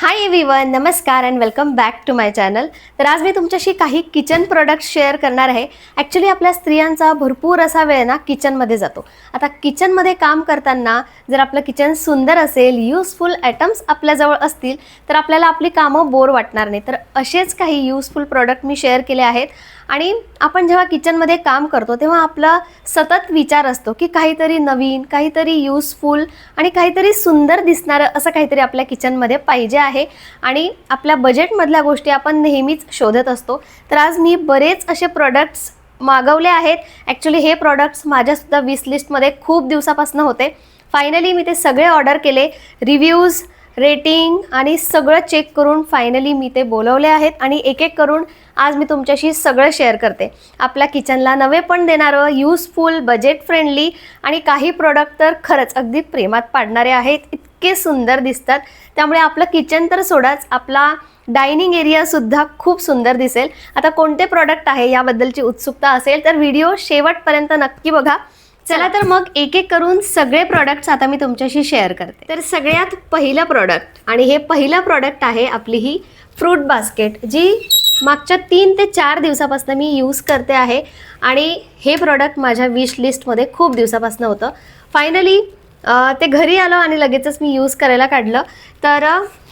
हाय everyone नमस्कार and welcome back to my channel तर आज मी तुमच्याशी काही किचन प्रोडक्ट शेअर करणार आहे. ॲक्च्युली आपल्या स्त्रियांचा भरपूर असा वेळ ना किचनमध्ये जातो. आता किचनमध्ये काम करताना जर आपलं किचन सुंदर असेल यूजफुल आयटम्स आपल्याजवळ असतील तर आपल्याला आपली कामं बोर वाटणार नाही. तर असेच काही यूजफुल प्रोडक्ट मी शेअर केले आहेत. आणि आपण जेव्हा किचनमध्ये काम करतो तेव्हा आपला सतत विचार असतो की काहीतरी नवीन काहीतरी यूजफुल आणि काहीतरी सुंदर दिसणारं असं काहीतरी आपल्या किचनमध्ये पाहिजे आहे. आणि आपल्या बजेटमधल्या गोष्टी आपण नेहमीच शोधत असतो. तर आज मी बरेच असे प्रोडक्ट्स मागवले आहेत. ॲक्च्युली हे प्रॉडक्ट्स माझ्यासुद्धा विस लिस्टमध्ये खूप दिवसापासून होते. फायनली मी ते सगळे ऑर्डर केले. रिव्ह्यूज रेटिंग आणि सगळं चेक करून फायनली मी ते बोलवले आहेत आणि एक एक करून आज मी तुमच्याशी सगळं शेअर करते. आपल्या किचनला नवे पण देणारं यूजफुल बजेट फ्रेंडली आणि काही प्रोडक्ट तर खरंच अगदी प्रेमात पाडणारे आहेत. इतके सुंदर दिसतात. त्यामुळे आपलं किचन तर सोडाच. आपला डायनिंग एरियासुद्धा खूप सुंदर दिसेल. आता कोणते प्रॉडक्ट आहे याबद्दलची उत्सुकता असेल तर व्हिडिओ शेवटपर्यंत नक्की बघा. चला तर मग एक एक करून सगळे प्रॉडक्ट्स आता मी तुमच्याशी शेअर करते. तर सगळ्यात पहिलं प्रॉडक्ट आणि हे पहिलं प्रॉडक्ट आहे आपली ही फ्रूट बास्केट जी मागच्या तीन ते चार दिवसापासून मी यूज करते आहे. आणि हे प्रॉडक्ट माझ्या विश लिस्टमध्ये खूप दिवसापासून होतं. फायनली ते घरी आलं आणि लगेचच मी यूज करायला काढलं. तर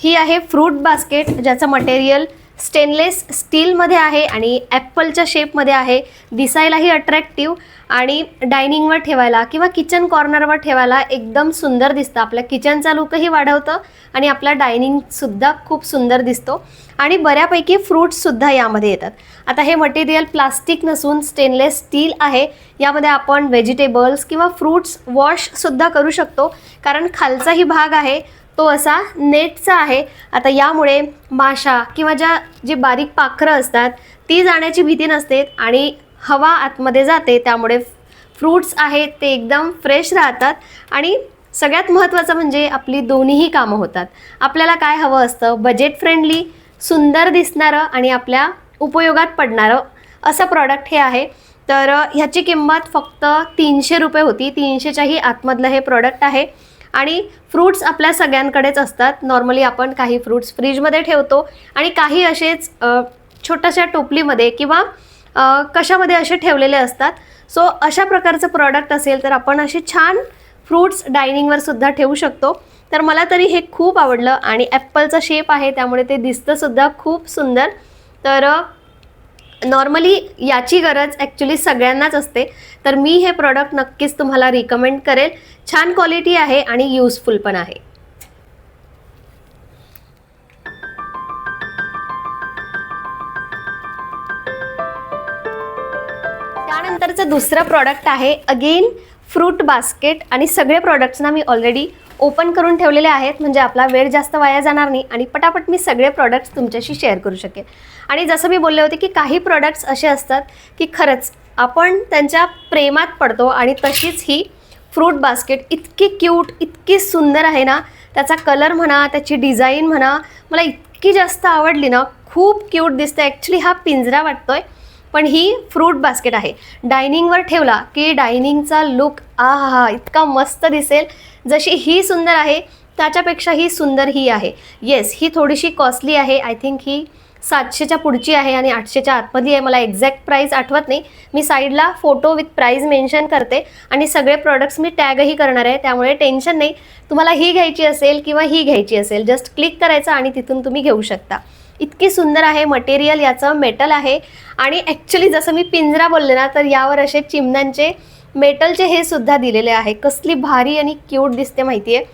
ही आहे फ्रूट बास्केट ज्याचं मटेरियल स्टेनलेस स्टीलमध्ये आहे आणि ॲपलच्या शेपमध्ये आहे. दिसायलाही अट्रॅक्टिव्ह आणि डायनिंगवर ठेवायला किंवा किचन कॉर्नरवर ठेवायला एकदम सुंदर दिसतं. आपल्या किचनचा लुकही वाढवतं आणि आपला डायनिंगसुद्धा खूप सुंदर दिसतो. आणि बऱ्यापैकी फ्रूट्ससुद्धा यामध्ये येतात. आता हे मटेरियल प्लास्टिक नसून स्टेनलेस स्टील आहे. यामध्ये आपण व्हेजिटेबल्स किंवा फ्रूट्स वॉशसुद्धा करू शकतो. कारण खालचाही भाग आहे. तो असा नेटचा आहे. आता यामुळे माशा किंवा ज्या जी बारीक पाखरं असतात ती जाण्याची भीती नसते आणि हवा आतमध्ये जाते. त्यामुळे फ्रूट्स आहेत ते एकदम फ्रेश राहतात आणि सगळ्यात महत्त्वाचं म्हणजे आपली दोन्हीही कामं होतात. आपल्याला काय हवं असतं? बजेट फ्रेंडली सुंदर दिसणारं आणि आपल्या उपयोगात पडणारं असं प्रॉडक्ट हे आहे. तर ह्याची किंमत फक्त तीनशे रुपये होती. तीनशेच्याही आतमधलं हे प्रॉडक्ट आहे. आणि फ्रूट्स आपल्या सगळ्यांकडेच असतात. नॉर्मली आपण काही फ्रूट्स फ्रीजमध्ये ठेवतो. आणि काही असेच छोट्याशा टोपलीमध्ये किंवा कशामध्ये असे ठेवलेले असतात. सो अशा प्रकारचं प्रॉडक्ट असेल तर आपण असे छान फ्रूट्स डायनिंगवर सुद्धा ठेवू शकतो. तर मला तरी हे खूप आवडलं आणि ॲप्पलचा शेप आहे त्यामुळे ते दिसतं सुद्धा खूप सुंदर. तर नॉर्मली याची गरज ॲक्च्युली सगळ्यांनाच असते. तर मी हे प्रॉडक्ट नक्कीच तुम्हाला रिकमेंड करेल. छान क्वालिटी आहे आणि युजफुल पण आहे. त्यानंतरचं दुसरं प्रॉडक्ट आहे अगेन फ्रूट बास्केट आणि सगळे प्रॉडक्ट्सना मी ऑलरेडी ओपन करून ठेवलेले आहेत म्हणजे आपला वेळ जास्त वाया जाणार नाही आणि पटापट मी सगळे प्रॉडक्ट्स तुमच्याशी शेअर करू शकेन. आणि जसं मी बोलले होते की काही प्रॉडक्ट्स असे असतात की खरंच आपण त्यांच्या प्रेमात पडतो आणि तशीच ही फ्रूट बास्केट इतकी क्यूट इतकी सुंदर आहे ना त्याचा कलर म्हणा त्याची डिझाईन म्हणा मला इतकी जास्त आवडली ना खूप क्यूट दिसते ॲक्च्युली हा पिंजरा वाटतो आहे पण ही फ्रूट बास्केट आहे. डायनिंगवर ठेवला की डायनिंगचा लुक आ हा हा इतका मस्त दिसेल. जशी ही सुंदर आहे त्याच्यापेक्षा ही सुंदर ही आहे. येस ही थोडीशी कॉस्टली आहे. आय थिंक ही सातशेच्या पुढची आहे आणि आठशेच्या आतमधली आहे. मला एक्झॅक्ट प्राईस आठवत नाही. मी साईडला फोटो विथ प्राईज मेन्शन करते आणि सगळे प्रॉडक्ट्स मी टॅगही करणार आहे. त्यामुळे टेन्शन नाही. तुम्हाला ही घ्यायची असेल किंवा ही घ्यायची असेल जस्ट क्लिक करायचं आणि तिथून तुम्ही घेऊ शकता. इतकी सुंदर आहे मटेरियल याचं मेटल आहे. आणि ॲक्च्युली जसं मी पिंजरा बोलले ना तर यावर असे चिमण्यांचे मेटलचे हे सुद्धा दिलेले आहे. कसली भारी आणि क्यूट दिसते माहिती आहे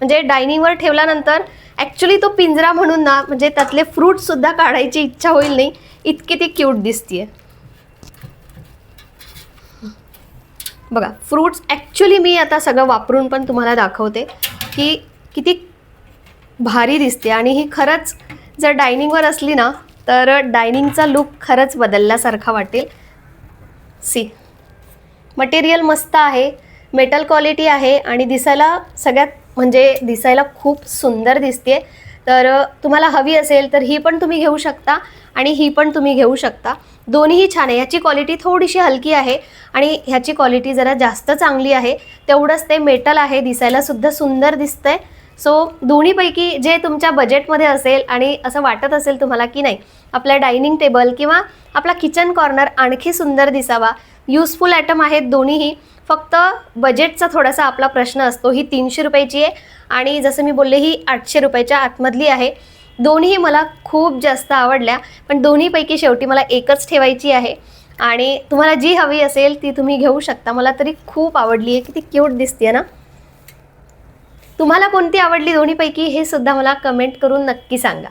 म्हणजे डायनिंगवर ठेवल्यानंतर ॲक्च्युली तो पिंजरा म्हणून ना म्हणजे त्यातले फ्रूटसुद्धा काढायची इच्छा होईल नाही इतकी ती क्यूट दिसते बघा फ्रूट्स ॲक्च्युली मी आता सगळं वापरून पण तुम्हाला दाखवते की किती भारी दिसते. आणि ही खरंच जर डायनिंगवर असली ना तर डायनिंगचा लुक खरंच बदलल्यासारखा वाटेल. सी. मटेरियल मस्त आहे मेटल क्वालिटी आहे आणि दिसायला सगळ्यात म्हणजे दिसायला खूप सुंदर दिसते तर तुम्हाला हवी असेल तर ही पण तुम्ही घेऊ शकता आणि ही पण तुम्ही घेऊ शकता. दोन्हीही छान आहे. ह्याची क्वालिटी थोडीशी हलकी आहे आणि ह्याची क्वालिटी जरा जास्त चांगली आहे. तेवढंच ते मेटल आहे दिसायला सुद्धा सुंदर दिसतंय. सो दोन्हीपैकी जे तुमच्या बजेटमध्ये असेल आणि असं वाटत असेल तुम्हाला की नाही आपल्या डायनिंग टेबल किंवा आपला किचन कॉर्नर आणखी सुंदर दिसावा युजफुल आयटम आहेत दोन्हीही फक्त बजेटचा थोडासा आपला प्रश्न असतो. ही तीनशे रुपयाची आहे आणि जसं मी बोलले ही आठशे रुपयाच्या आतमधली आहे. दोन्ही मला खूप जास्त आवडल्या पण दोन्हीपैकी शेवटी मला एकच ठेवायची आहे आणि तुम्हाला जी हवी असेल ती तुम्ही घेऊ शकता. मला तरी खूप आवडली आहे. किती क्यूट दिसते ना? तुम्हाला कोणती आवडली दोन्हीपैकी हे सुद्धा मला कमेंट करून नक्की सांगा.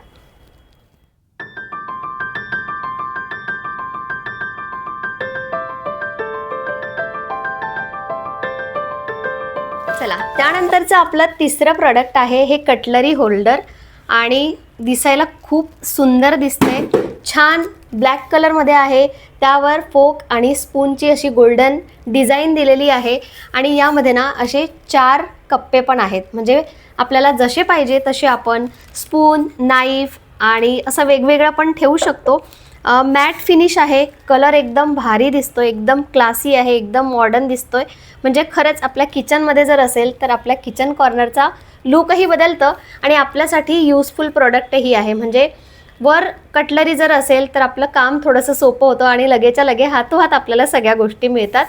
चला त्यानंतरचं आपलं तिसरं प्रॉडक्ट आहे हे कटलरी होल्डर आणि दिसायला खूप सुंदर दिसतंय. छान ब्लॅक कलरमध्ये आहे. त्यावर फोक आणि स्पूनची अशी गोल्डन डिझाईन दिलेली आहे. आणि यामध्ये ना असे चार कप्पे पण आहेत. म्हणजे आपल्याला जसे पाहिजे तसे आपण स्पून नाईफ आणि असं वेगवेगळं पण ठेवू शकतो. मॅट फिनिश आहे. कलर एकदम भारी दिसतो एकदम क्लासी आहे. एकदम मॉडर्न आहे म्हणजे खरंच आपल्या किचनमध्ये जर असेल तर आपल्या किचन कॉर्नरचा लुकही बदलतं आणि आपल्यासाठी युजफुल प्रॉडक्टही आहे. म्हणजे वर कटलरी जर असेल तर आपलं काम थोडंसं सोपं होतं आणि लगेच्या लगे हातोहात आपल्याला सगळ्या गोष्टी मिळतात.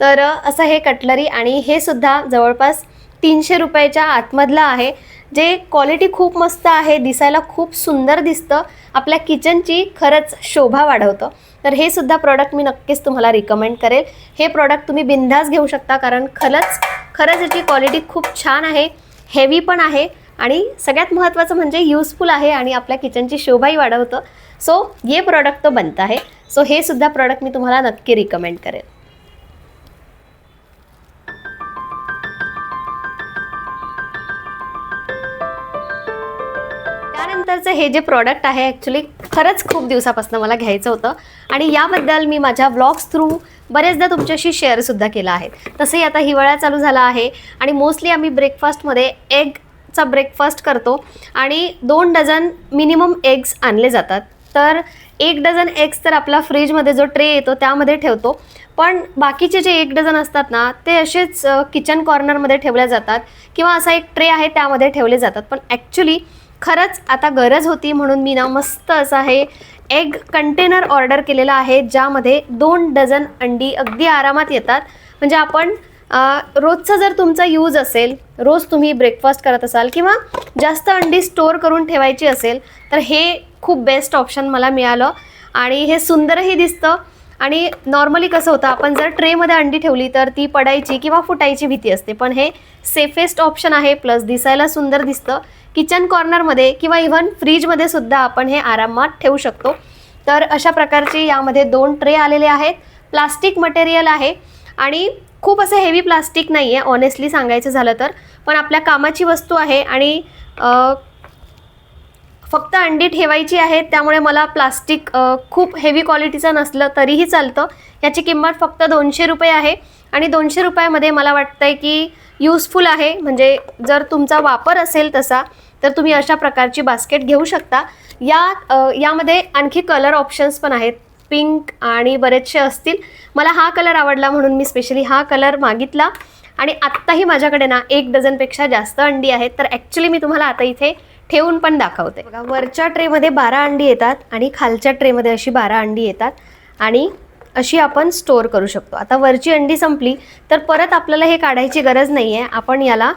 तर असं हे कटलरी आणि हे सुद्धा जवळपास तीनशे रुपयाच्या आतमधलं आहे. जे क्वालिटी खूप मस्त आहे दिसायला खूप सुंदर दिसतं. आपल्या किचनची खरंच शोभा वाढवतं. तर हे सुद्धा प्रॉडक्ट मी नक्कीच तुम्हाला रिकमेंड करेल. हे प्रॉडक्ट तुम्ही बिंदास घेऊ शकता कारण खरंच खरंच याची क्वालिटी खूप छान आहे. हेवी पण आहे. आणि सगळ्यात महत्त्वाचं म्हणजे युजफुल आहे आणि आपल्या किचनची शोभाही वाढवतं. सो ये प्रॉडक्ट तो बनता आहे. सो हे सुद्धा प्रॉडक्ट मी तुम्हाला नक्की रिकमेंड करेन. त्यानंतरचं हे जे प्रॉडक्ट आहे ॲक्च्युली खरंच खूप दिवसापासून मला घ्यायचं होतं. आणि याबद्दल मी माझ्या ब्लॉग्स थ्रू बरेचदा तुमच्याशी शेअरसुद्धा केला आहे. तसंही आता हिवाळा चालू झाला आहे आणि मोस्टली आम्ही ब्रेकफास्टमध्ये एग चा ब्रेकफास्ट करतो आणि दोन डझन मिनिमम एग्स आणले जातात. तर एक डझन एग्स तर आपला फ्रीजमध्ये जो ट्रे येतो त्यामध्ये ठेवतो. पण बाकीचे जे एक डझन असतात ना ते असेच किचन कॉर्नरमध्ये ठेवले जातात किंवा असा एक ट्रे आहे त्यामध्ये ठेवले जातात. पण ॲक्च्युली खरंच आता गरज होती म्हणून मी ना मस्त असं हे एग कंटेनर ऑर्डर केलेला आहे ज्यामध्ये दोन डझन अंडी अगदी आरामात येतात. म्हणजे आपण रोजचा जर तुमचा यूज असेल रोज तुम्ही ब्रेकफास्ट करत असाल किंवा जास्त अंडी स्टोअर करून ठेवायची असेल तर हे खूप बेस्ट ऑप्शन मला मिळालं. आणि हे सुंदरही दिसतं. आणि नॉर्मली कसं होतं आपण जर ट्रेमध्ये अंडी ठेवली तर ती पडायची किंवा फुटायची भीती असते. पण हे सेफेस्ट ऑप्शन आहे प्लस दिसायला सुंदर दिसतं. किचन कॉर्नरमध्ये किंवा इव्हन फ्रीजमध्ये सुद्धा आपण हे आरामात ठेवू शकतो. तर अशा प्रकारचे यामध्ये दोन ट्रे आलेले आहेत. प्लास्टिक मटेरियल आहे. आणि खूप असं हेवी प्लास्टिक नाही आहे ऑनेस्टली सांगायचं झालं तर. पण आपल्या कामाची वस्तू आहे आणि फक्त अंडी ठेवायची आहे त्यामुळे मला प्लास्टिक खूप हेवी क्वालिटीचं नसलं तरीही चालतं. याची किंमत फक्त दोनशे रुपये आहे आणि दोनशे रुपयामध्ये मला वाटतं आहे की यूजफुल आहे. म्हणजे जर तुमचा वापर असेल तसा तर तुम्ही अशा प्रकारची बास्केट घेऊ शकता. या यामध्ये आणखी कलर ऑप्शन्स पण आहेत. पिंक आणि बरेचसे असतील. मला हा कलर आवडला म्हणून मी स्पेशली हा कलर मागितला. आणि आत्ताही माझ्याकडे ना एक डझनपेक्षा जास्त अंडी आहेत. तर ॲक्च्युली मी तुम्हाला आता इथे ठेवून पण दाखवते. बघा वरच्या ट्रेमध्ये बारा अंडी येतात आणि खालच्या ट्रेमध्ये अशी बारा अंडी येतात. आणि अशी आपण स्टोअर करू शकतो. आता वरची अंडी संपली तर परत आपल्याला हे काढायची गरज नाही आहे आपण याला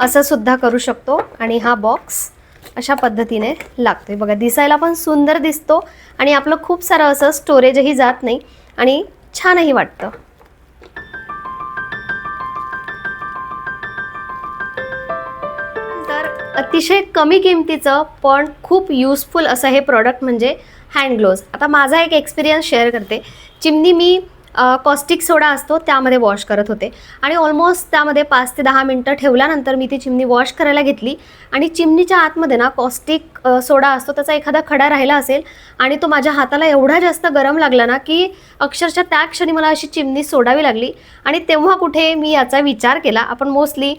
असं सुद्धा करू शकतो. आणि हा बॉक्स अशा पद्धतीने लागतोय. बघा दिसायला पण सुंदर दिसतो आणि आपलं खूप सारं असं स्टोरेजही जात नाही आणि छानही वाटतं. तर अतिशय कमी किमतीचं पण खूप युजफुल असं हे प्रॉडक्ट म्हणजे हँड ग्लोव्ज आता माझा एक एक्सपिरियन्स शेअर करते. चिमणी मी कॉस्टिक सोडा असतो त्यामध्ये वॉश करत होते. आणि ऑलमोस्ट त्यामध्ये पाच ते दहा मिनटं ठेवल्यानंतर मी ती चिमणी वॉश करायला घेतली. आणि चिमणीच्या आतमध्ये ना कॉस्टिक सोडा असतो त्याचा एखादा खडा राहिला असेल आणि तो माझ्या हाताला एवढा जास्त गरम लागला ना की अक्षरशः त्या क्षणी मला अशी चिमणी सोडावी लागली. आणि तेव्हा कुठे मी याचा विचार केला. आपण मोस्टली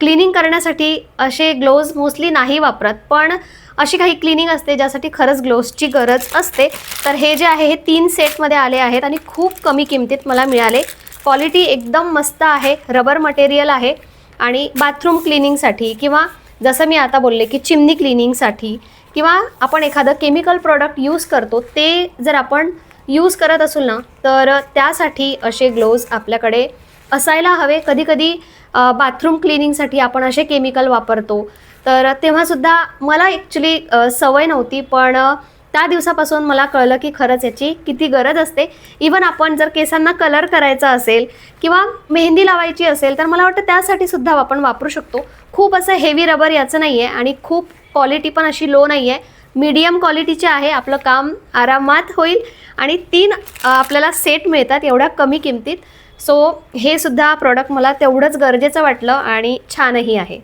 क्लिनिंग करण्यासाठी असे ग्लोव्ज मोस्टली नाही वापरत. पण अशी काही क्लिनिंग असते ज्यासाठी खरंच ग्लोव्सची गरज असते. तर हे जे आहे हे तीन सेटमध्ये आले आहेत आणि खूप कमी किमतीत मला मिळाले. क्वालिटी एकदम मस्त आहे रबर मटेरियल आहे आणि बाथरूम क्लिनिंगसाठी किंवा जसं मी आता बोलले की चिमणी क्लिनिंगसाठी किंवा आपण एखादं केमिकल प्रॉडक्ट यूज करतो ते जर आपण यूज करत असू ना तर त्यासाठी असे ग्लोव्ज आपल्याकडे असायला हवे. कधीकधी बाथरूम क्लिनिंगसाठी आपण असे केमिकल वापरतो. तर तेव्हासुद्धा मला ॲक्च्युली सवय नव्हती पण त्या दिवसापासून मला कळलं की खरंच याची किती गरज असते. इवन आपण जर केसांना कलर करायचा असेल किंवा मेहंदी लावायची असेल तर मला वाटतं त्यासाठी सुद्धा आपण वापरू शकतो. खूप असं हेवी रबर याचं नाही आहे आणि खूप क्वालिटी पण अशी लो नाही आहे मीडियम क्वालिटीचे आहे आपलं काम आरामात होईल आणि तीन आपल्याला सेट मिळतात एवढ्या कमी किमतीत. सो हे सुद्धा प्रॉडक्ट मला तेवढंच गरजेचं वाटलं आणि छानही आहे.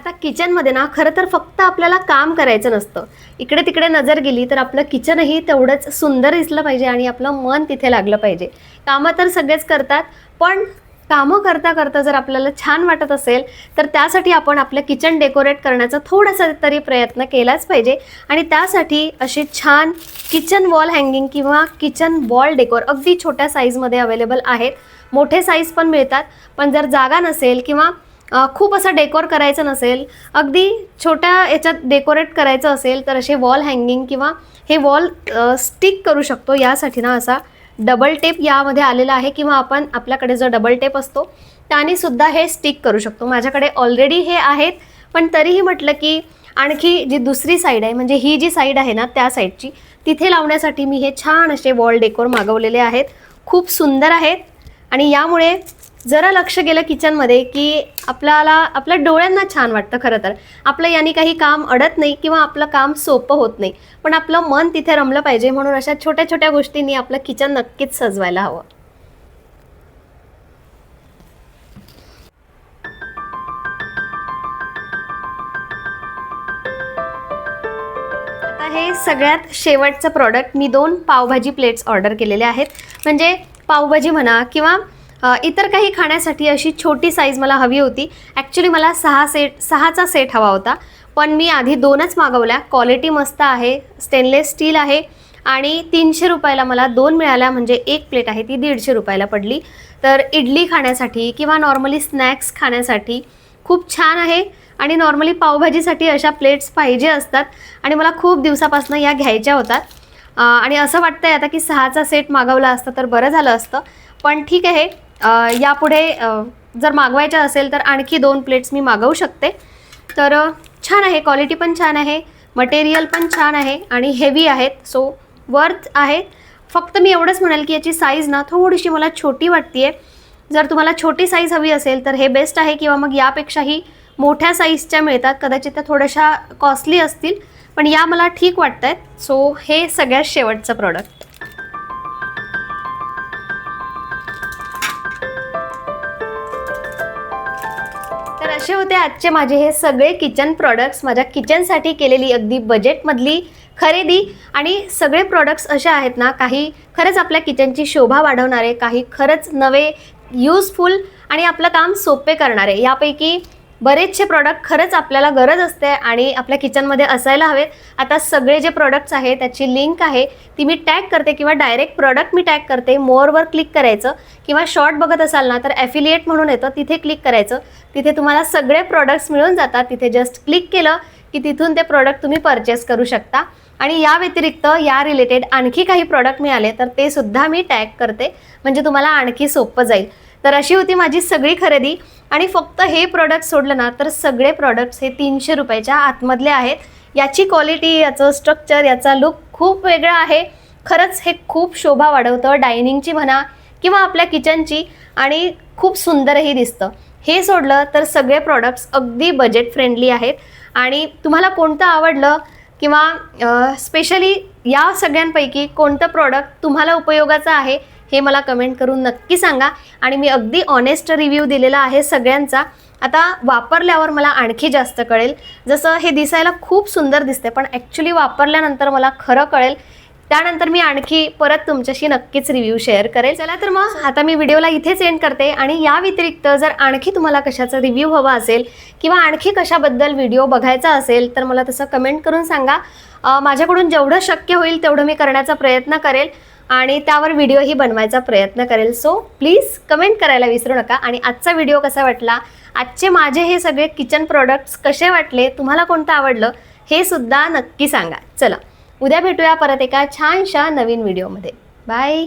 आता किचनमध्ये ना खरं तर फक्त आपल्याला काम करायचं नसतं. इकडे तिकडे नजर गेली तर आपलं किचनही तेवढंच सुंदर दिसलं पाहिजे आणि आपलं मन तिथे लागलं पाहिजे. कामं तर सगळेच करतात पण कामं करता करता जर आपल्याला छान वाटत असेल तर त्यासाठी आपण आपलं किचन डेकोरेट करण्याचा थोडासा तरी प्रयत्न केलाच पाहिजे. आणि त्यासाठी असे छान किचन वॉल हँगिंग किंवा किचन वॉल डेकोर अगदी छोट्या साईजमध्ये अवेलेबल आहेत. मोठे साईज पण मिळतात पण जर जागा नसेल किंवा खूप असं डेकोर करायचं नसेल अगदी छोट्या याच्यात डेकोरेट करायचं असेल तर असे वॉल हँगिंग किंवा हे वॉल स्टिक करू शकतो. यासाठी ना असा डबल टेप यामध्ये आलेला आहे किंवा आपण आपल्याकडे जो डबल टेप असतो त्याने सुद्धा हे स्टिक करू शकतो. माझ्याकडे ऑलरेडी हे आहेत पण तरीही म्हटलं की आणखी जी दुसरी साईड आहे म्हणजे ही जी साईड आहे ना त्या साईडची तिथे लावण्यासाठी मी हे छान असे वॉल डेकोर मागवलेले आहेत. खूप सुंदर आहेत आणि यामुळे जरा लक्ष गेलं किचनमध्ये की आपल्याला आपल्या डोळ्यांना छान वाटतं खरं तर. आपलं याने काही काम अडत नाही किंवा आपलं काम सोपं होत नाही. पण आपलं मन तिथे रमलं पाहिजे म्हणून अशा छोट्या छोट्या गोष्टींनी आपलं किचन नक्कीच सजवायला हवं. आता हे सगळ्यात शेवटचं प्रॉडक्ट मी दोन पावभाजी प्लेट्स ऑर्डर केलेले आहेत. म्हणजे पावभाजी म्हणा किंवा इतर काही खाण्यासाठी अशी छोटी साईज मला हवी होती. ॲक्च्युली मला सहा सेट सहाचा सेट हवा होता. पण मी आधी दोनच मागवल्या. क्वालिटी मस्त आहे. स्टेनलेस स्टील आहे. आणि तीनशे रुपयाला मला दोन मिळाल्या. म्हणजे एक प्लेट आहे ती दीडशे रुपयाला पडली. तर इडली खाण्यासाठी किंवा नॉर्मली स्नॅक्स खाण्यासाठी खूप छान आहे. आणि नॉर्मली पावभाजीसाठी अशा प्लेट्स पाहिजे असतात. आणि मला खूप दिवसापासून या घ्यायच्या होतात. आणि असं वाटतंय आता की सहाचा सेट मागवला असतं तर बरं झालं असतं. पण ठीक आहे. यापुढे जर मागवायच्या असेल तर आणखी दोन प्लेट्स मी मागवू शकते. तर छान आहे क्वालिटी पण छान आहे मटेरियल पण छान आहे आणि हेवी आहेत. सो वर्थ आहे. फक्त मी एवढंच म्हणेल की याची साईज ना थोडीशी मला छोटी वाटते जर तुम्हाला छोटी साईज हवी असेल तर हे बेस्ट आहे किंवा मग यापेक्षाही मोठ्या साईजच्या मिळतात. कदाचित त्या थोड्याशा कॉस्टली असतील पण या मला ठीक वाटत आहेत सो हे सगळ्यात शेवटचं प्रॉडक्ट असे होते आजचे माझे हे सगळे किचन प्रॉडक्ट्स माझ्या किचनसाठी केलेली अगदी बजेटमधली खरेदी. आणि सगळे प्रॉडक्ट्स असे आहेत ना काही खरंच आपल्या किचनची शोभा वाढवणारे काही खरंच नवे यूजफुल आणि आपलं काम सोपे करणारे. यापैकी बरेचसे प्रॉडक्ट खरंच आपल्याला गरज असते आणि आपल्या किचनमध्ये असायला हवेत. आता सगळे जे प्रॉडक्ट्स आहेत त्याची लिंक आहे ती मी टॅग करते किंवा डायरेक्ट प्रॉडक्ट मी टॅग करते. मोरवर क्लिक करायचं. किंवा शॉर्ट बघत असाल ना तर ॲफिलिएट म्हणून येतं. तिथे क्लिक करायचं. तिथे तुम्हाला सगळे प्रॉडक्ट्स मिळून जातात. तिथे जस्ट क्लिक केलं की तिथून ते प्रॉडक्ट तुम्ही परचेस करू शकता. आणि या व्यतिरिक्त या रिलेटेड आणखी काही प्रॉडक्ट मिळाले तर ते सुद्धा मी टॅग करते. म्हणजे तुम्हाला आणखी सोपं जाईल. तर अशी होती माझी सगळी खरेदी. आणि फक्त हे प्रॉडक्ट सोडलं ना तर सगळे प्रॉडक्ट्स हे तीनशे रुपयाच्या आतमधले आहेत. याची क्वालिटी याचं स्ट्रक्चर याचा लुक खूप वेगळा आहे. खरंच हे खूप शोभा वाढवतं डायनिंगची म्हणा किंवा आपल्या किचनची आणि खूप सुंदरही दिसतं. हे सोडलं तर सगळे प्रॉडक्ट्स अगदी बजेट फ्रेंडली आहेत. आणि तुम्हाला कोणतं आवडलं किंवा स्पेशली या सगळ्यांपैकी कोणतं प्रॉडक्ट तुम्हाला उपयोगाचं आहे हे मला कमेंट करून नक्की सांगा. आणि मी अगदी ऑनेस्ट रिव्ह्यू दिलेला आहे सगळ्यांचा. आता वापरल्यावर मला आणखी जास्त कळेल. जसं हे दिसायला खूप सुंदर दिसते पण ॲक्च्युली वापरल्यानंतर मला खरं कळेल. त्यानंतर मी आणखी परत तुमच्याशी नक्कीच रिव्ह्यू शेअर करेल. चला तर मग आता मी व्हिडिओला इथेच एंड करते. आणि या व्यतिरिक्त जर आणखी तुम्हाला कशाचा रिव्ह्यू हवा असेल किंवा आणखी कशाबद्दल व्हिडिओ बघायचा असेल तर मला तसं कमेंट करून सांगा. माझ्याकडून जेवढं शक्य होईल तेवढं मी करण्याचा प्रयत्न करेल. आणि त्यावर व्हिडिओही बनवायचा प्रयत्न करेल. सो प्लीज कमेंट करायला विसरू नका. आणि आजचा व्हिडिओ कसा वाटला? आजचे माझे हे सगळे किचन प्रोडक्ट्स कसे वाटले? तुम्हाला कोणतं आवडलं? हे सुद्धा नक्की सांगा. चला उद्या भेटूया परत एका छानशा नवीन व्हिडिओमध्ये. बाय